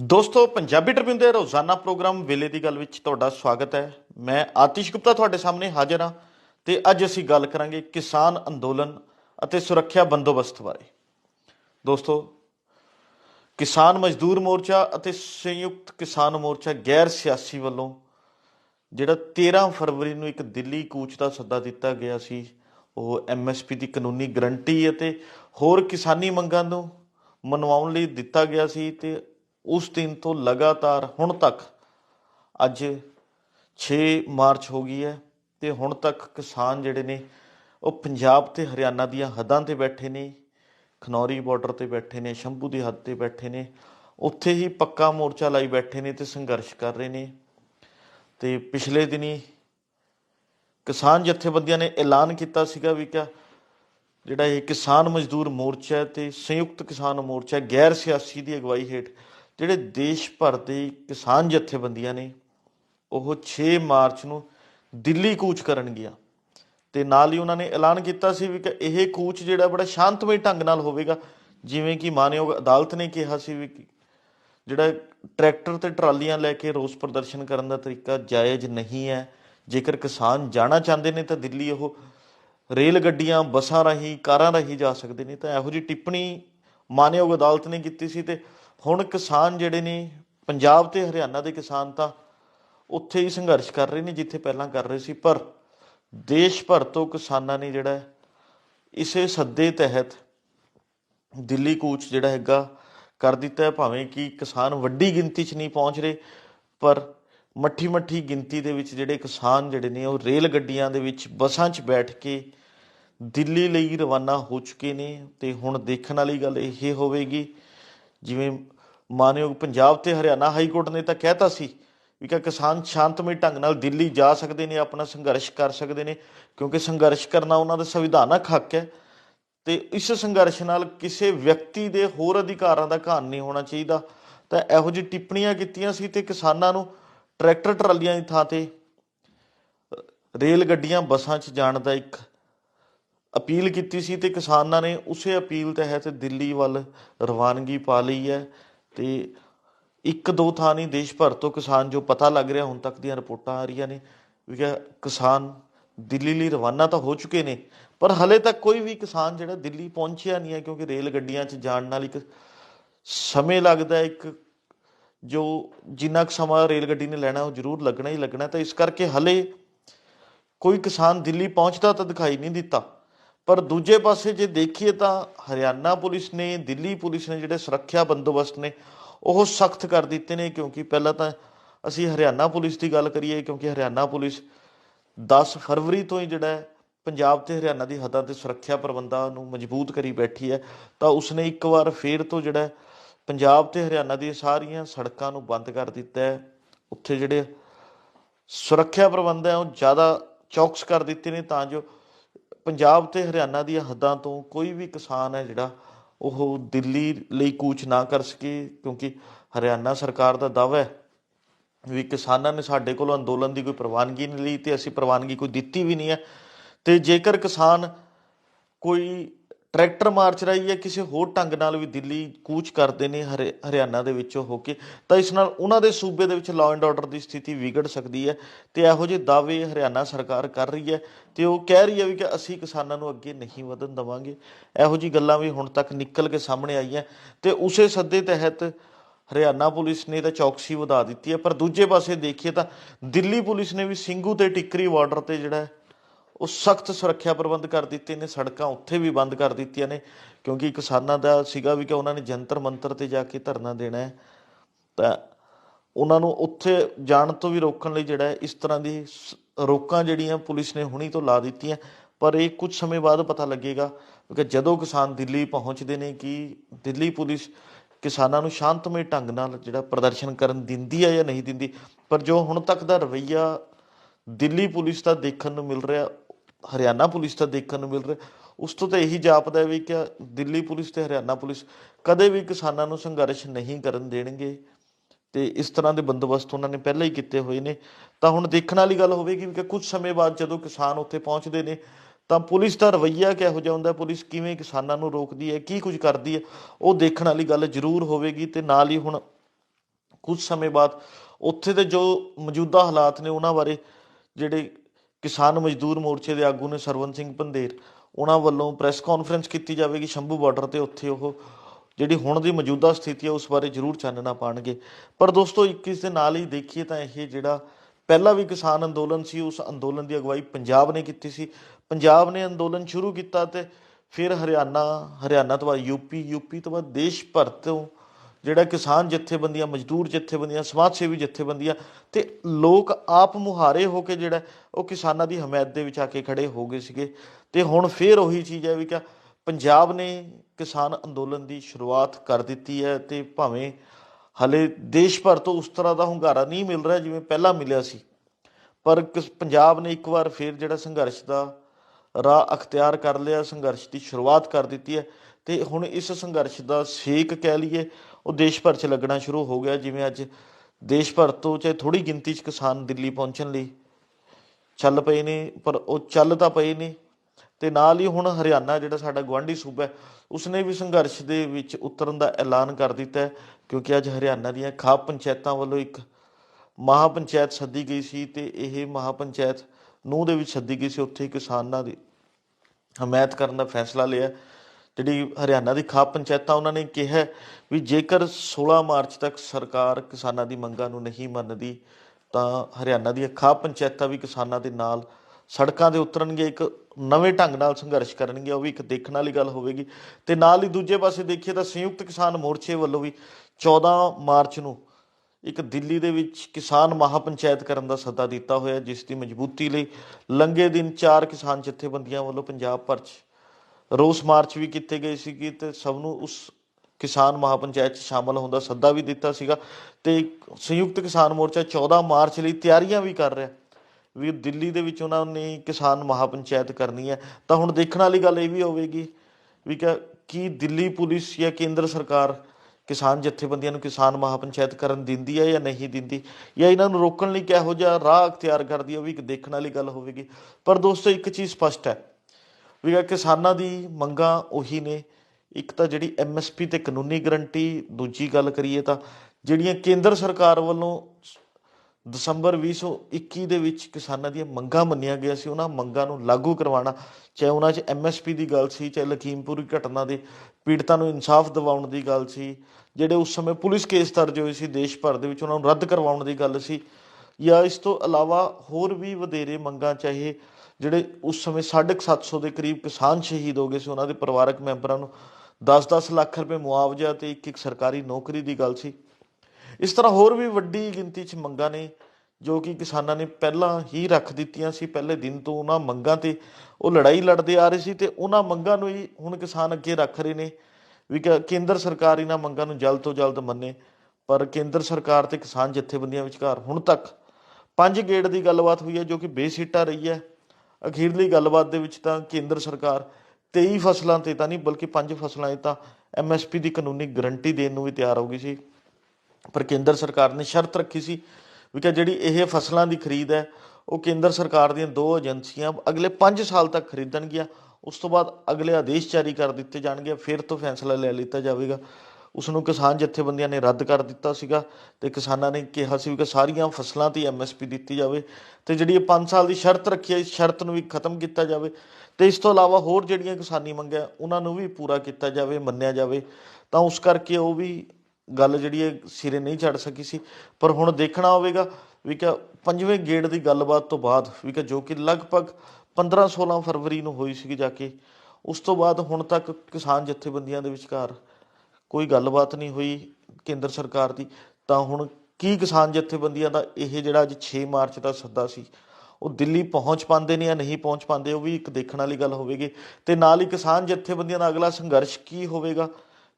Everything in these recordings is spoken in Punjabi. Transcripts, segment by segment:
ਦੋਸਤੋ, ਪੰਜਾਬੀ ਟ੍ਰਿਬਿਊਨ ਦੇ ਰੋਜ਼ਾਨਾ ਪ੍ਰੋਗਰਾਮ ਵੇਲੇ ਦੀ ਗੱਲ ਵਿੱਚ ਤੁਹਾਡਾ ਸਵਾਗਤ ਹੈ। ਮੈਂ ਆਤਿਸ਼ ਗੁਪਤਾ ਤੁਹਾਡੇ ਸਾਹਮਣੇ ਹਾਜ਼ਰ ਹਾਂ ਤੇ ਅੱਜ ਅਸੀਂ ਗੱਲ ਕਰਾਂਗੇ ਕਿਸਾਨ ਅੰਦੋਲਨ ਅਤੇ ਸੁਰੱਖਿਆ ਬੰਦੋਬਸਤ ਬਾਰੇ। ਦੋਸਤੋ, ਕਿਸਾਨ ਮਜ਼ਦੂਰ ਮੋਰਚਾ ਅਤੇ ਸੰਯੁਕਤ ਕਿਸਾਨ ਮੋਰਚਾ ਗੈਰ ਸਿਆਸੀ ਵੱਲੋਂ ਜਿਹੜਾ 13 ਫਰਵਰੀ ਨੂੰ ਇੱਕ ਦਿੱਲੀ ਕੂਚ ਦਾ ਸੱਦਾ ਦਿੱਤਾ ਗਿਆ ਸੀ, ਉਹ ਐਮਐਸਪੀ ਦੀ ਕਾਨੂੰਨੀ ਗਰੰਟੀ ਅਤੇ ਹੋਰ ਕਿਸਾਨੀ ਮੰਗਾਂ ਨੂੰ ਮਨਵਾਉਣ ਲਈ ਦਿੱਤਾ ਗਿਆ ਸੀ ਤੇ ਉਸ ਦਿਨ ਤੋਂ ਲਗਾਤਾਰ ਹੁਣ ਤੱਕ, ਅੱਜ 6 ਮਾਰਚ ਹੋ ਗਈ ਹੈ ਤੇ ਹੁਣ ਤੱਕ ਕਿਸਾਨ ਜਿਹੜੇ ਨੇ, ਉਹ ਪੰਜਾਬ ਤੇ ਹਰਿਆਣਾ ਦੀਆਂ ਹੱਦਾਂ ਤੇ ਬੈਠੇ ਨੇ, ਖਨੌਰੀ ਬਾਰਡਰ ਤੇ ਬੈਠੇ ਨੇ, ਸ਼ੰਭੂ ਦੀ ਹੱਦ ਤੇ ਬੈਠੇ ਨੇ, ਉੱਥੇ ਹੀ ਪੱਕਾ ਮੋਰਚਾ ਲਾਈ ਬੈਠੇ ਨੇ ਤੇ ਸੰਘਰਸ਼ ਕਰ ਰਹੇ ਨੇ। ਤੇ ਪਿਛਲੇ ਦਿਨੀ ਕਿਸਾਨ ਜਥੇਬੰਦੀਆਂ ਨੇ ਐਲਾਨ ਕੀਤਾ ਸੀਗਾ ਵੀ ਕਿ ਜਿਹੜਾ ਇਹ ਕਿਸਾਨ ਮਜ਼ਦੂਰ ਮੋਰਚਾ ਹੈ ਤੇ ਸੰਯੁਕਤ ਕਿਸਾਨ ਮੋਰਚਾ ਗੈਰ ਸਿਆਸੀ ਦੀ ਅਗਵਾਈ ਹੇਠ ਜਿਹੜੇ ਦੇਸ਼ ਭਰ ਦੇ ਕਿਸਾਨ ਜਥੇਬੰਦੀਆਂ ਨੇ, ਉਹ 6 ਮਾਰਚ ਨੂੰ ਦਿੱਲੀ ਕੂਚ ਕਰਨਗੀਆਂ ਤੇ ਨਾਲ ਹੀ ਉਹਨਾਂ ਨੇ ਐਲਾਨ ਕੀਤਾ ਸੀ ਵੀ ਕਿ ਇਹ ਕੂਚ ਜਿਹੜਾ ਬੜਾ ਸ਼ਾਂਤਮਈ ਢੰਗ ਨਾਲ ਹੋਵੇਗਾ, ਜਿਵੇਂ ਕਿ ਮਾਨਯੋਗ ਅਦਾਲਤ ਨੇ ਕਿਹਾ ਸੀ ਵੀ ਜਿਹੜਾ ਟਰੈਕਟਰ ਤੇ ਟਰਾਲੀਆਂ ਲੈ ਕੇ ਰੋਸ ਪ੍ਰਦਰਸ਼ਨ ਕਰਨ ਦਾ ਤਰੀਕਾ ਜਾਇਜ਼ ਨਹੀਂ ਹੈ। ਜੇਕਰ ਕਿਸਾਨ ਜਾਣਾ ਚਾਹੁੰਦੇ ਨੇ ਤਾਂ ਦਿੱਲੀ ਉਹ ਰੇਲ ਗੱਡੀਆਂ, ਬੱਸਾਂ ਰਾਹੀਂ, ਕਾਰਾਂ ਰਾਹੀਂ ਜਾ ਸਕਦੇ ਨੇ। ਤਾਂ ਇਹੋ ਜਿਹੀ ਟਿੱਪਣੀ ਮਾਨਯੋਗ ਅਦਾਲਤ ਨੇ ਕੀਤੀ ਸੀ ਤੇ ਹੁਣ ਕਿਸਾਨ ਜਿਹੜੇ ਨੇ, ਪੰਜਾਬ ਤੇ ਹਰਿਆਣਾ ਦੇ ਕਿਸਾਨ ਤਾਂ ਉੱਥੇ ਹੀ ਸੰਘਰਸ਼ ਕਰ ਰਹੇ ਨੇ ਜਿੱਥੇ ਪਹਿਲਾਂ ਕਰ ਰਹੇ ਸੀ, ਪਰ ਦੇਸ਼ ਭਰ ਤੋਂ ਕਿਸਾਨਾਂ ਨੇ ਜਿਹੜਾ ਇਸੇ ਸੱਦੇ ਤਹਿਤ ਦਿੱਲੀ ਕੂਚ ਜਿਹੜਾ ਹੈਗਾ ਕਰ ਦਿੱਤਾ ਹੈ। ਭਾਵੇਂ ਕਿ ਕਿਸਾਨ ਵੱਡੀ ਗਿਣਤੀ 'ਚ ਨਹੀਂ ਪਹੁੰਚ ਰਹੇ, ਪਰ ਮੱਠੀ ਮੱਠੀ ਗਿਣਤੀ ਦੇ ਵਿੱਚ ਜਿਹੜੇ ਕਿਸਾਨ ਜਿਹੜੇ ਨੇ, ਉਹ ਰੇਲ ਗੱਡੀਆਂ ਦੇ ਵਿੱਚ ਬੱਸਾਂ 'ਚ ਬੈਠ ਕੇ ਦਿੱਲੀ ਲਈ ਰਵਾਨਾ ਹੋ ਚੁੱਕੇ ਨੇ ਤੇ ਹੁਣ ਦੇਖਣ ਵਾਲੀ ਗੱਲ ਇਹ ਹੋਵੇਗੀ ਜਿਵੇਂ ਮਾਨਯੋਗ ਪੰਜਾਬ ਤੇ ਹਰਿਆਣਾ ਹਾਈ ਕੋਰਟ ਨੇ ਤਾਂ ਕਹਿਤਾ ਸੀ ਵੀ ਕਿ ਕਿਸਾਨ ਸ਼ਾਂਤਮਈ ਢੰਗ ਨਾਲ ਦਿੱਲੀ ਜਾ ਸਕਦੇ ਨੇ, ਆਪਣਾ ਸੰਘਰਸ਼ ਕਰ ਸਕਦੇ ਨੇ, ਕਿਉਂਕਿ ਸੰਘਰਸ਼ ਕਰਨਾ ਉਹਨਾਂ ਦਾ ਸੰਵਿਧਾਨਕ ਹੱਕ ਹੈ। ਤੇ ਇਸ ਸੰਘਰਸ਼ ਨਾਲ ਕਿਸੇ ਵਿਅਕਤੀ ਦੇ ਹੋਰ ਅਧਿਕਾਰਾਂ ਦਾ ਘਾਣ ਨਹੀਂ ਹੋਣਾ ਚਾਹੀਦਾ। ਤਾਂ ਇਹੋ ਜਿਹੀ ਟਿੱਪਣੀਆਂ ਕੀਤੀਆਂ ਸੀ ਤੇ ਕਿਸਾਨਾਂ ਨੂੰ ਟਰੈਕਟਰ ਟਰਾਲੀਆਂ ਦੀ ਥਾਂ ਤੇ ਰੇਲ ਗੱਡੀਆਂ, ਬੱਸਾਂ 'ਚ ਜਾਣ ਦਾ ਇੱਕ ਅਪੀਲ ਕੀਤੀ ਸੀ ਤੇ ਕਿਸਾਨਾਂ ਨੇ ਉਸੇ ਅਪੀਲ ਤਹਿਤ ਦਿੱਲੀ ਵੱਲ ਰਵਾਨਗੀ ਪਾ ਲਈ ਹੈ ਤੇ ਇੱਕ ਦੋ ਥਾਂ ਨਹੀਂ, ਦੇਸ਼ ਭਰ ਤੋਂ ਕਿਸਾਨ ਜੋ ਪਤਾ ਲੱਗ ਰਿਹਾ ਹੁਣ ਤੱਕ ਦੀਆਂ ਰਿਪੋਰਟਾਂ ਆ ਰਹੀਆਂ ਨੇ, ਵੀ ਕਿ ਕਿਸਾਨ ਦਿੱਲੀ ਲਈ ਰਵਾਨਾ ਤਾਂ ਹੋ ਚੁੱਕੇ ਨੇ, ਪਰ ਹਲੇ ਤੱਕ ਕੋਈ ਵੀ ਕਿਸਾਨ ਜਿਹੜਾ ਦਿੱਲੀ ਪਹੁੰਚਿਆ ਨਹੀਂ ਹੈ, ਕਿਉਂਕਿ ਰੇਲ ਗੱਡੀਆਂ 'ਚ ਜਾਣ ਨਾਲ ਇੱਕ ਸਮੇਂ ਲੱਗਦਾ ਇੱਕ ਜੋ ਜਿੰਨਾ ਕੁ ਸਮਾਂ ਰੇਲ ਗੱਡੀ ਨੇ ਲੈਣਾ, ਉਹ ਜ਼ਰੂਰ ਲੱਗਣਾ ਹੀ ਲੱਗਣਾ ਤਾਂ ਇਸ ਕਰਕੇ ਹਲੇ ਕੋਈ ਕਿਸਾਨ ਦਿੱਲੀ ਪਹੁੰਚਦਾ ਤਾਂ ਦਿਖਾਈ ਨਹੀਂ ਦਿੱਤਾ। ਪਰ ਦੂਜੇ ਪਾਸੇ ਜੇ ਦੇਖੀਏ ਤਾਂ ਹਰਿਆਣਾ ਪੁਲਿਸ ਨੇ, ਦਿੱਲੀ ਪੁਲਿਸ ਨੇ ਜਿਹੜੇ ਸੁਰੱਖਿਆ ਬੰਦੋਬਸਤ ਨੇ, ਉਹ ਸਖਤ ਕਰ ਦਿੱਤੇ ਨੇ ਕਿਉਂਕਿ ਪਹਿਲਾਂ ਤਾਂ ਅਸੀਂ ਹਰਿਆਣਾ ਪੁਲਿਸ ਦੀ ਗੱਲ ਕਰੀਏ ਕਿਉਂਕਿ ਹਰਿਆਣਾ ਪੁਲਿਸ 10 ਫਰਵਰੀ ਤੋਂ ਹੀ ਜਿਹੜਾ ਪੰਜਾਬ ਤੇ ਹਰਿਆਣਾ ਦੀ ਹੱਦਾਂ ਤੇ ਸੁਰੱਖਿਆ ਪ੍ਰਬੰਧਾਂ ਨੂੰ ਮਜ਼ਬੂਤ ਕਰੀ ਬੈਠੀ ਹੈ, ਤਾਂ ਉਸਨੇ ਇੱਕ ਵਾਰ ਫੇਰ ਤੋਂ ਜਿਹੜਾ ਪੰਜਾਬ ਤੇ ਹਰਿਆਣਾ ਦੀਆਂ ਸਾਰੀਆਂ ਸੜਕਾਂ ਨੂੰ ਬੰਦ ਕਰ ਦਿੱਤਾ ਹੈ। ਉੱਥੇ ਜਿਹੜੇ ਸੁਰੱਖਿਆ ਪ੍ਰਬੰਧ ਹੈ ਉਹ ਜ਼ਿਆਦਾ ਚੌਕਸ ਕਰ ਦਿੱਤੇ ਨੇ ਤਾਂ ਜੋ ਪੰਜਾਬ ਤੇ ਹਰਿਆਣਾ ਦੀਆਂ ਹੱਦਾਂ ਤੋਂ ਕੋਈ ਵੀ ਕਿਸਾਨ ਹੈ ਜਿਹੜਾ ਉਹ ਦਿੱਲੀ ਲਈ ਕੂਚ ਨਾ ਕਰ ਸਕੇ, ਕਿਉਂਕਿ ਹਰਿਆਣਾ ਸਰਕਾਰ ਦਾ ਦਾਅਵਾ ਹੈ ਵੀ ਕਿਸਾਨਾਂ ਨੇ ਸਾਡੇ ਕੋਲੋਂ ਅੰਦੋਲਨ ਦੀ ਕੋਈ ਪ੍ਰਵਾਨਗੀ ਨਹੀਂ ਲਈ ਤੇ ਅਸੀਂ ਪ੍ਰਵਾਨਗੀ ਕੋਈ ਦਿੱਤੀ ਵੀ ਨਹੀਂ ਹੈ। ਤੇ ਜੇਕਰ ਕਿਸਾਨ ਕੋਈ ਟਰੈਕਟਰ ਮਾਰਚ ਰਹੀ ਹੈ, ਕਿਸੇ ਹੋਰ ਢੰਗ ਨਾਲ ਵੀ ਦਿੱਲੀ ਕੂਚ ਕਰਦੇ ਨੇ ਹਰਿ- ਹਰਿਆਣਾ ਦੇ ਵਿੱਚੋਂ ਹੋ ਕੇ, ਤਾਂ ਇਸ ਨਾਲ ਉਹਨਾਂ ਦੇ ਸੂਬੇ ਦੇ ਵਿੱਚ ਲਾਅ ਐਂਡ ਆਰਡਰ ਦੀ ਸਥਿਤੀ ਵਿਗੜ ਸਕਦੀ ਹੈ ਤੇ ਇਹੋ ਜਿਹੇ ਦਾਅਵੇ ਹਰਿਆਣਾ ਸਰਕਾਰ ਕਰ ਰਹੀ ਹੈ ਤੇ ਉਹ ਕਹਿ ਰਹੀ ਹੈ ਵੀ ਕਿ ਅਸੀਂ ਕਿਸਾਨਾਂ ਨੂੰ ਅੱਗੇ ਨਹੀਂ ਵਧਣ ਦਵਾਂਗੇ। ਇਹੋ ਜਿਹੀ ਗੱਲਾਂ ਵੀ ਹੁਣ ਤੱਕ ਨਿਕਲ ਕੇ ਸਾਹਮਣੇ ਆਈਆਂ ਤੇ ਉਸੇ ਸੱਦੇ ਤਹਿਤ ਹਰਿਆਣਾ ਪੁਲਿਸ ਨੇ ਤਾਂ ਚੌਕਸੀ ਵਧਾ ਦਿੱਤੀ ਹੈ, ਪਰ ਦੂਜੇ ਪਾਸੇ ਦੇਖੀਏ ਤਾਂ ਦਿੱਲੀ ਪੁਲਿਸ ਨੇ ਵੀ ਸਿੰਘੂ ਤੇ ਟਿੱਕਰੀ ਬਾਰਡਰ ਤੇ ਜਿਹੜਾ ਉਹ ਸਖਤ ਸੁਰੱਖਿਆ ਪ੍ਰਬੰਧ ਕਰ ਦਿੱਤੇ ਨੇ, ਸੜਕਾਂ ਉੱਥੇ ਵੀ ਬੰਦ ਕਰ ਦਿੱਤੀਆਂ ਨੇ, ਕਿਉਂਕਿ ਕਿਸਾਨਾਂ ਦਾ ਸੀਗਾ ਵੀ ਕਿ ਉਹਨਾਂ ਨੇ ਜੰਤਰ ਮੰਤਰ ਤੇ ਜਾ ਕੇ ਧਰਨਾ ਦੇਣਾ ਹੈ। ਤਾਂ ਉਹਨਾਂ ਨੂੰ ਉੱਥੇ ਜਾਣ ਤੋਂ ਵੀ ਰੋਕਣ ਲਈ ਜਿਹੜਾ ਇਸ ਤਰ੍ਹਾਂ ਦੀ ਸ- ਰੋਕਾਂ ਜਿਹੜੀਆਂ ਪੁਲਿਸ ਨੇ ਹੁਣੀ ਤੋਂ ਲਾ ਦਿੱਤੀਆਂ। ਪਰ ਇਹ ਕੁਝ ਸਮੇਂ ਬਾਅਦ ਪਤਾ ਲੱਗੇਗਾ ਕਿ ਜਦੋਂ ਕਿਸਾਨ ਦਿੱਲੀ ਪਹੁੰਚਦੇ ਨੇ ਕਿ ਦਿੱਲੀ ਪੁਲਿਸ ਕਿਸਾਨਾਂ ਨੂੰ ਸ਼ਾਂਤਮਈ ਢੰਗ ਨਾਲ ਜਿਹੜਾ ਪ੍ਰਦਰਸ਼ਨ ਕਰਨ ਦਿੰਦੀ ਹੈ ਜਾਂ ਨਹੀਂ ਦਿੰਦੀ, ਪਰ ਜੋ ਹੁਣ ਤੱਕ ਦਾ ਰਵੱਈਆ ਦਿੱਲੀ ਪੁਲਿਸ ਦਾ ਦੇਖਣ ਨੂੰ ਮਿਲ ਰਿਹਾ ਹਰਿਆਣਾ ਪੁਲਿਸ ਦਾ ਦੇਖਣ ਨੂੰ ਮਿਲ ਰਿਹਾ। ਉਸ ਤੋਂ ਤਾਂ ਇਹੀ ਜਾਪਦਾ ਵੀ ਕਿ ਦਿੱਲੀ ਪੁਲਿਸ ਤੇ ਹਰਿਆਣਾ ਪੁਲਿਸ ਕਦੇ ਵੀ ਕਿਸਾਨਾਂ ਨੂੰ ਸੰਘਰਸ਼ ਨਹੀਂ ਕਰਨ ਦੇਣਗੇ। ਤੇ ਇਸ ਤਰ੍ਹਾਂ ਦੇ ਬੰਦੋਬਸਤ ਉਹਨਾਂ ਨੇ ਪਹਿਲਾਂ ਹੀ ਕੀਤੇ ਹੋਏ ਨੇ। ਤਾਂ ਹੁਣ ਦੇਖਣ ਵਾਲੀ ਗੱਲ ਹੋਵੇਗੀ ਕਿ ਕੁਝ ਸਮੇਂ ਬਾਅਦ ਜਦੋਂ ਕਿਸਾਨ ਉੱਥੇ ਪਹੁੰਚਦੇ ਨੇ, ਤਾਂ ਪੁਲਿਸ ਦਾ ਰਵੱਈਆ ਕਿਹੋ ਜਿਹਾ ਹੁੰਦਾ? ਪੁਲਿਸ ਕਿਵੇਂ ਕਿਸਾਨਾਂ ਨੂੰ ਰੋਕਦੀ ਹੈ? ਕੀ ਕੁਝ ਕਰਦੀ ਹੈ? ਉਹ ਦੇਖਣ ਵਾਲੀ ਗੱਲ ਜ਼ਰੂਰ ਹੋਵੇਗੀ ਤੇ ਨਾਲ ਹੀ ਹੁਣ ਕੁਝ ਸਮੇਂ ਬਾਅਦ ਉੱਥੇ ਦੇ ਜੋ ਮੌਜੂਦਾ ਹਾਲਾਤ ਨੇ ਉਹਨਾਂ ਬਾਰੇ ਜਿਹੜੇ ਕਿਸਾਨ ਮਜ਼ਦੂਰ ਮੋਰਚੇ ਦੇ ਆਗੂ ਨੇ ਸਰਵਨ ਸਿੰਘ ਪੰਦੇਰ ਉਹਨਾਂ ਵੱਲੋਂ ਪ੍ਰੈਸ ਕਾਨਫਰੰਸ ਕੀਤੀ ਜਾਵੇਗੀ ਸ਼ੰਭੂ ਬਾਰਡਰ ਤੇ। ਉੱਥੇ ਉਹ ਜਿਹੜੀ ਹੁਣ ਦੀ ਮੌਜੂਦਾ ਸਥਿਤੀ ਹੈ ਉਸ ਬਾਰੇ ਜ਼ਰੂਰ ਚਾਨਣਾ ਪਾਣਗੇ। ਪਰ ਦੋਸਤੋ 21 ਦੇ ਨਾਲ ਹੀ ਦੇਖੀਏ ਤਾਂ ਇਹ ਜਿਹੜਾ ਪਹਿਲਾ ਵੀ ਕਿਸਾਨ ਅੰਦੋਲਨ ਸੀ, ਉਸ ਅੰਦੋਲਨ ਦੀ ਅਗਵਾਈ ਪੰਜਾਬ ਨੇ ਕੀਤੀ ਸੀ। ਪੰਜਾਬ ਨੇ ਅੰਦੋਲਨ ਸ਼ੁਰੂ ਕੀਤਾ ਤੇ ਫਿਰ ਹਰਿਆਣਾ ਹਰਿਆਣਾ ਤੋਂ ਬਾਅਦ ਯੂਪੀ ਯੂਪੀ ਤੋਂ ਬਾਅਦ ਦੇਸ਼ ਭਰ ਤੋਂ ਜਿਹੜਾ ਕਿਸਾਨ ਜਥੇਬੰਦੀਆਂ, ਮਜ਼ਦੂਰ ਜਥੇਬੰਦੀਆਂ, ਸਮਾਜ ਸੇਵੀ ਜਥੇਬੰਦੀਆਂ ਤੇ ਲੋਕ ਆਪ ਮੁਹਾਰੇ ਹੋ ਕੇ ਜਿਹੜਾ, ਉਹ ਕਿਸਾਨਾਂ ਦੀ ਹਮਾਇਤ ਦੇ ਵਿੱਚ ਆ ਕੇ ਖੜੇ ਹੋ ਗਏ ਸੀਗੇ। ਤੇ ਹੁਣ ਫੇਰ ਉਹੀ ਚੀਜ਼ ਹੈ ਵੀ ਕਿ ਪੰਜਾਬ ਨੇ ਕਿਸਾਨ ਅੰਦੋਲਨ ਦੀ ਸ਼ੁਰੂਆਤ ਕਰ ਦਿੱਤੀ ਹੈ ਤੇ ਭਾਵੇਂ ਹਲੇ ਦੇਸ਼ ਭਰ ਤੋਂ ਉਸ ਤਰ੍ਹਾਂ ਦਾ ਹੁੰਗਾਰਾ ਨਹੀਂ ਮਿਲ ਰਿਹਾ ਜਿਵੇਂ ਪਹਿਲਾਂ ਮਿਲਿਆ ਸੀ, ਪਰ ਕਿਸ- ਪੰਜਾਬ ਨੇ ਇੱਕ ਵਾਰ ਫੇਰ ਜਿਹੜਾ ਸੰਘਰਸ਼ ਦਾ ਰਾਹ ਅਖਤਿਆਰ ਕਰ ਲਿਆ, ਸੰਘਰਸ਼ ਦੀ ਸ਼ੁਰੂਆਤ ਕਰ ਦਿੱਤੀ ਹੈ ਤੇ ਹੁਣ ਇਸ ਸੰਘਰਸ਼ ਦਾ ਸੇਕ ਕਹਿ ਲਈਏ ਉਹ ਦੇਸ਼ ਭਰ 'ਚ ਲੱਗਣਾ ਸ਼ੁਰੂ ਹੋ ਗਿਆ, ਜਿਵੇਂ ਅੱਜ ਦੇਸ਼ ਭਰ ਤੋਂ ਚਾਹੇ ਥੋੜੀ ਗਿਣਤੀ 'ਚ ਕਿਸਾਨ ਦਿੱਲੀ ਪਹੁੰਚਣ ਲਈ ਚੱਲ ਪਏ ਨੇ, ਪਰ ਉਹ ਚੱਲ ਤਾਂ ਪਏ ਨੇ ਤੇ ਨਾਲ ਹੀ ਹੁਣ ਹਰਿਆਣਾ ਜਿਹੜਾ ਸਾਡਾ ਗਵਾਂਢੀ ਸੂਬਾ ਹੈ, ਉਸਨੇ ਵੀ ਸੰਘਰਸ਼ ਦੇ ਵਿੱਚ ਉਤਰਨ ਦਾ ਐਲਾਨ ਕਰ ਦਿੱਤਾ ਹੈ, ਕਿਉਂਕਿ ਅੱਜ ਹਰਿਆਣਾ ਦੀਆਂ ਖਾਪ ਪੰਚਾਇਤਾਂ ਵੱਲੋਂ ਇੱਕ ਮਹਾ ਪੰਚਾਇਤ ਸੱਦੀ ਗਈ ਸੀ ਤੇ ਇਹ ਮਹਾ ਪੰਚਾਇਤ ਨੂੰ ਦੇ ਵਿੱਚ ਸੱਦੀ ਗਈ ਸੀ, ਉੱਥੇ ਕਿਸਾਨਾਂ ਦੀ ਹਮਾਇਤ ਕਰਨ ਦਾ ਫੈਸਲਾ ਲਿਆ ਜਿਹੜੀ ਹਰਿਆਣਾ ਦੀ ਖਾਪ ਪੰਚਾਇਤਾਂ ਉਹਨਾਂ ਨੇ ਕਿਹਾ ਵੀ ਜੇਕਰ 16 ਮਾਰਚ ਤੱਕ ਸਰਕਾਰ ਕਿਸਾਨਾਂ ਦੀ ਮੰਗਾਂ ਨੂੰ ਨਹੀਂ ਮੰਨਦੀ, ਤਾਂ ਹਰਿਆਣਾ ਦੀਆਂ ਖਾਪ ਪੰਚਾਇਤਾਂ ਵੀ ਕਿਸਾਨਾਂ ਦੇ ਨਾਲ ਸੜਕਾਂ ਤੇ ਉਤਰਨਗੇ, ਇੱਕ ਨਵੇਂ ਢੰਗ ਨਾਲ ਸੰਘਰਸ਼ ਕਰਨਗੇ, ਉਹ ਵੀ ਇੱਕ ਦੇਖਣ ਵਾਲੀ ਗੱਲ ਹੋਵੇਗੀ। ਤੇ ਨਾਲ ਹੀ ਦੂਜੇ ਪਾਸੇ ਦੇਖੀਏ ਤਾਂ ਸੰਯੁਕਤ ਕਿਸਾਨ ਮੋਰਚੇ ਵੱਲੋਂ ਵੀ 14 ਮਾਰਚ ਨੂੰ ਇੱਕ ਦਿੱਲੀ ਦੇ ਵਿੱਚ ਕਿਸਾਨ ਮਹਾਪੰਚਾਇਤ ਕਰਨ ਦਾ ਸੱਦਾ ਦਿੱਤਾ ਹੋਇਆ, ਜਿਸ ਦੀ ਮਜ਼ਬੂਤੀ ਲਈ ਲੰਗੇ ਦਿਨ ਚਾਰ ਕਿਸਾਨ ਜਥੇਬੰਦੀਆਂ ਵੱਲੋਂ ਪੰਜਾਬ ਭਰ 'ਚ ਰੋਸ ਮਾਰਚ ਵੀ ਕੀਤੇ ਗਏ ਸੀਗੇ ਤੇ ਸਭ ਨੂੰ ਉਸ ਕਿਸਾਨ ਮਹਾਪੰਚਾਇਤ 'ਚ ਸ਼ਾਮਲ ਹੋਣ ਦਾ ਸੱਦਾ ਵੀ ਦਿੱਤਾ ਸੀਗਾ ਤੇ ਸੰਯੁਕਤ ਕਿਸਾਨ ਮੋਰਚਾ 14 ਮਾਰਚ ਲਈ ਤਿਆਰੀਆਂ ਵੀ ਕਰ ਰਿਹਾ ਵੀ ਦਿੱਲੀ ਦੇ ਵਿੱਚ ਉਹਨਾਂ ਨੇ ਕਿਸਾਨ ਮਹਾਪੰਚਾਇਤ ਕਰਨੀ ਹੈ। ਤਾਂ ਹੁਣ ਦੇਖਣ ਵਾਲੀ ਗੱਲ ਇਹ ਵੀ ਹੋਵੇਗੀ ਵੀ ਕਿ ਕੀ ਦਿੱਲੀ ਪੁਲਿਸ ਜਾਂ ਕੇਂਦਰ ਸਰਕਾਰ ਕਿਸਾਨ ਜਥੇਬੰਦੀਆਂ ਨੂੰ ਕਿਸਾਨ ਮਹਾਪੰਚਾਇਤ ਕਰਨ ਦਿੰਦੀ ਹੈ ਜਾਂ ਨਹੀਂ ਦਿੰਦੀ ਜਾਂ ਇਹਨਾਂ ਨੂੰ ਰੋਕਣ ਲਈ ਕਿਹੋ ਜਿਹਾ ਰਾਹ ਅਖਤਿਆਰ ਕਰਦੀ ਹੈ ਉਹ ਵੀ ਇੱਕ ਦੇਖਣ ਵਾਲੀ ਗੱਲ ਹੋਵੇਗੀ। ਪਰ ਦੋਸਤੋ ਇੱਕ ਚੀਜ਼ ਸਪਸ਼ਟ ਹੈ ਵੀ ਕਿਸਾਨਾਂ ਦੀ ਮੰਗਾਂ ਉਹੀ ਨੇ। ਇੱਕ ਤਾਂ ਜਿਹੜੀ ਐਮਐਸਪੀ ਤੇ ਕਾਨੂੰਨੀ ਗਰੰਟੀ ਦੂਜੀ ਗੱਲ ਕਰੀਏ ਤਾਂ ਜਿਹੜੀਆਂ ਕੇਂਦਰ ਸਰਕਾਰ ਵੱਲੋਂ ਦਸੰਬਰ 2021 ਦੇ ਵਿੱਚ ਕਿਸਾਨਾਂ ਦੀਆਂ ਮੰਗਾਂ ਮੰਨੀਆਂ ਗਈਆਂ ਸੀ, ਉਹਨਾਂ ਮੰਗਾਂ ਨੂੰ ਲਾਗੂ ਕਰਵਾਉਣਾ, ਚਾਹੇ ਉਹਨਾਂ 'ਚ ਐਮਐਸਪੀ ਦੀ ਗੱਲ ਸੀ, ਚਾਹੇ ਲਖੀਮਪੁਰ ਘਟਨਾ ਦੇ ਪੀੜਤਾਂ ਨੂੰ ਇਨਸਾਫ ਦਿਵਾਉਣ ਦੀ ਗੱਲ ਸੀ, ਜਿਹੜੇ ਉਸ ਸਮੇਂ ਪੁਲਿਸ ਕੇਸ ਦਰਜ ਹੋਏ ਸੀ ਦੇਸ਼ ਭਰ ਦੇ ਵਿੱਚ, ਉਹਨਾਂ ਨੂੰ ਰੱਦ ਕਰਵਾਉਣ ਦੀ ਗੱਲ ਸੀ। ਜਾਂ ਇਸ ਤੋਂ ਇਲਾਵਾ ਹੋਰ ਵੀ ਵਧੇਰੇ ਮੰਗਾਂ, ਚਾਹੇ ਜਿਹੜੇ ਉਸ ਸਮੇਂ 750 ਦੇ ਕਰੀਬ ਕਿਸਾਨ ਸ਼ਹੀਦ ਹੋ ਗਏ ਸੀ, ਉਹਨਾਂ ਦੇ ਪਰਿਵਾਰਕ ਮੈਂਬਰਾਂ ਨੂੰ 10-10 ਲੱਖ ਰੁਪਏ ਮੁਆਵਜ਼ਾ ਤੇ ਇੱਕ ਇੱਕ ਸਰਕਾਰੀ ਨੌਕਰੀ ਦੀ ਗੱਲ ਸੀ। ਇਸ ਤਰ੍ਹਾਂ ਹੋਰ ਵੀ ਵੱਡੀ ਗਿਣਤੀ 'ਚ ਮੰਗਾਂ ਨੇ, ਜੋ ਕਿ ਕਿਸਾਨਾਂ ਨੇ ਪਹਿਲਾਂ ਹੀ ਰੱਖ ਦਿੱਤੀਆਂ ਸੀ। ਪਹਿਲੇ ਦਿਨ ਤੋਂ ਉਹਨਾਂ ਮੰਗਾਂ ਤੇ ਉਹ ਲੜਾਈ ਲੜਦੇ ਆ ਰਹੇ ਸੀ ਤੇ ਉਹਨਾਂ ਮੰਗਾਂ ਨੂੰ ਹੀ ਹੁਣ ਕਿਸਾਨ ਅੱਗੇ ਰੱਖ ਰਹੇ ਨੇ। ਵੀ ਕੇਂਦਰ ਸਰਕਾਰ ਇਹਨਾਂ ਮੰਗਾਂ ਨੂੰ ਜਲਦ ਤੋਂ ਜਲਦ ਮੰਨੇ, ਪਰ ਕੇਂਦਰ ਸਰਕਾਰ ਤੇ ਕਿਸਾਨ ਜਥੇਬੰਦੀਆਂ ਵਿਚਕਾਰ ਹੁਣ ਤੱਕ ਪੰਜ ਗੇੜ ਦੀ ਗੱਲਬਾਤ ਹੋਈ ਹੈ, ਜੋ ਕਿ ਬੇਸਿੱਟਾ ਰਹੀ ਹੈ। ਅਖੀਰਲੀ ਗੱਲਬਾਤ ਦੇ ਵਿੱਚ ਤਾਂ ਕੇਂਦਰ ਸਰਕਾਰ 23 ਫਸਲਾਂ ਤੇ ਤਾਂ ਨਹੀਂ ਬਲਕਿ ਪੰਜ ਫਸਲਾਂ 'ਤੇ ਤਾਂ ਐਮਐਸਪੀ ਦੀ ਕਾਨੂੰਨੀ ਗਰੰਟੀ ਦੇਣ ਨੂੰ ਵੀ ਤਿਆਰ ਹੋ ਗਈ ਸੀ। ਪਰ ਕੇਂਦਰ ਸਰਕਾਰ ਨੇ ਸ਼ਰਤ ਰੱਖੀ ਸੀ ਵੀ ਕਿ ਜਿਹੜੀ ਇਹ ਫਸਲਾਂ ਦੀ ਖਰੀਦ ਹੈ, ਉਹ ਕੇਂਦਰ ਸਰਕਾਰ ਦੀਆਂ ਦੋ ਏਜੰਸੀਆਂ ਅਗਲੇ 5 ਸਾਲ ਤੱਕ ਖਰੀਦਣਗੀਆਂ, ਉਸ ਤੋਂ ਬਾਅਦ ਅਗਲੇ ਆਦੇਸ਼ ਜਾਰੀ ਕਰ ਦਿੱਤੇ ਜਾਣਗੇ, ਫਿਰ ਤੋਂ ਫੈਸਲਾ ਲੈ ਲਿੱਤਾ ਜਾਵੇਗਾ। ਉਸ ਨੂੰ ਕਿਸਾਨ ਜਥੇਬੰਦੀਆਂ ਨੇ ਰੱਦ ਕਰ ਦਿੱਤਾ ਸੀਗਾ ਤੇ ਕਿਸਾਨਾਂ ਨੇ ਕਿਹਾ ਸੀ ਕਿ ਸਾਰੀਆਂ ਫਸਲਾਂ ਤੇ ਐਮਐਸਪੀ ਦਿੱਤੀ ਜਾਵੇ ਤੇ ਜਿਹੜੀ ਇਹ 5 ਸਾਲ ਦੀ ਸ਼ਰਤ ਰੱਖੀ ਹੈ, ਇਸ ਸ਼ਰਤ ਨੂੰ ਵੀ ਖਤਮ ਕੀਤਾ ਜਾਵੇ ਤੇ ਇਸ ਤੋਂ ਇਲਾਵਾ ਹੋਰ ਜਿਹੜੀਆਂ ਕਿਸਾਨੀ ਮੰਗਾਂ ਉਹਨਾਂ ਨੂੰ ਵੀ ਪੂਰਾ ਕੀਤਾ ਜਾਵੇ, ਮੰਨਿਆ ਜਾਵੇ, ਤਾਂ ਉਸ ਕਰਕੇ ਉਹ ਵੀ ਗੱਲ ਜਿਹੜੀ ਹੈ ਸਿਰੇ ਨਹੀਂ ਚੜ ਸਕੀ ਸੀ। ਪਰ ਹੁਣ ਦੇਖਣਾ ਹੋਵੇਗਾ ਵੀ ਕਿ ਪੰਜਵੇਂ ਗੇੜ ਦੀ ਗੱਲਬਾਤ ਤੋਂ ਬਾਅਦ ਵੀ ਕਿ ਜੋ ਕਿ ਲਗਭਗ 15 16 ਫਰਵਰੀ ਨੂੰ ਹੋਈ ਸੀਗੀ ਜਾ ਕੇ, ਉਸ ਤੋਂ ਬਾਅਦ ਹੁਣ ਤੱਕ ਕਿਸਾਨ ਜਥੇਬੰਦੀਆਂ ਦੇ ਵਿਚਕਾਰ ਕੋਈ ਗੱਲਬਾਤ ਨਹੀਂ ਹੋਈ ਕੇਂਦਰ ਸਰਕਾਰ ਦੀ, ਤਾਂ ਹੁਣ ਕੀ ਕਿਸਾਨ ਜਥੇਬੰਦੀਆਂ ਦਾ ਇਹ ਜਿਹੜਾ ਅੱਜ 6 ਮਾਰਚ ਦਾ ਸੱਦਾ ਸੀ, ਉਹ ਦਿੱਲੀ ਪਹੁੰਚ ਪਾਉਂਦੇ ਨੇ ਜਾਂ ਨਹੀਂ ਪਹੁੰਚ ਪਾਉਂਦੇ, ਉਹ ਵੀ ਇੱਕ ਦੇਖਣ ਵਾਲੀ ਗੱਲ ਹੋਵੇਗੀ। ਤੇ ਨਾਲ ਹੀ ਕਿਸਾਨ ਜਥੇਬੰਦੀਆਂ ਦਾ ਅਗਲਾ ਸੰਘਰਸ਼ ਕੀ ਹੋਵੇਗਾ?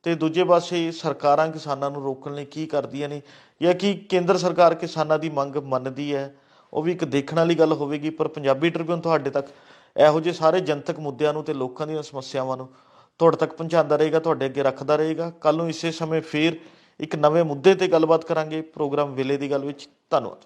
ਤੇ ਦੂਜੇ ਪਾਸੇ ਸਰਕਾਰਾਂ ਕਿਸਾਨਾਂ ਨੂੰ ਰੋਕਣ ਲਈ ਕੀ ਕਰਦੀਆਂ ਨੇ? ਜਾਂ ਕੀ ਕੇਂਦਰ ਸਰਕਾਰ ਕਿਸਾਨਾਂ ਦੀ ਮੰਗ ਮੰਨਦੀ ਹੈ? ਉਹ ਵੀ ਇੱਕ ਦੇਖਣ ਵਾਲੀ ਗੱਲ ਹੋਵੇਗੀ, ਪਰ ਪੰਜਾਬੀ ਟ੍ਰਿਬਿਊਨ ਤੁਹਾਡੇ ਤੱਕ ਇਹੋ ਜਿਹੇ ਸਾਰੇ ਜਨਤਕ ਮੁੱਦਿਆਂ ਨੂੰ ਤੇ ਲੋਕਾਂ ਦੀਆਂ ਸਮੱਸਿਆਵਾਂ ਨੂੰ ਤੁਹਾਡੇ ਤੱਕ ਪਹੁੰਚਾਉਂਦਾ ਰਹੇਗਾ, ਤੁਹਾਡੇ ਅੱਗੇ ਰੱਖਦਾ ਰਹੇਗਾ। ਕੱਲ ਨੂੰ ਇਸੇ ਸਮੇਂ ਫੇਰ ਇੱਕ ਨਵੇਂ ਮੁੱਦੇ ਤੇ ਗੱਲਬਾਤ ਕਰਾਂਗੇ ਪ੍ਰੋਗਰਾਮ ਵੇਲੇ ਦੀ ਗੱਲ ਵਿੱਚ। ਧੰਨਵਾਦ।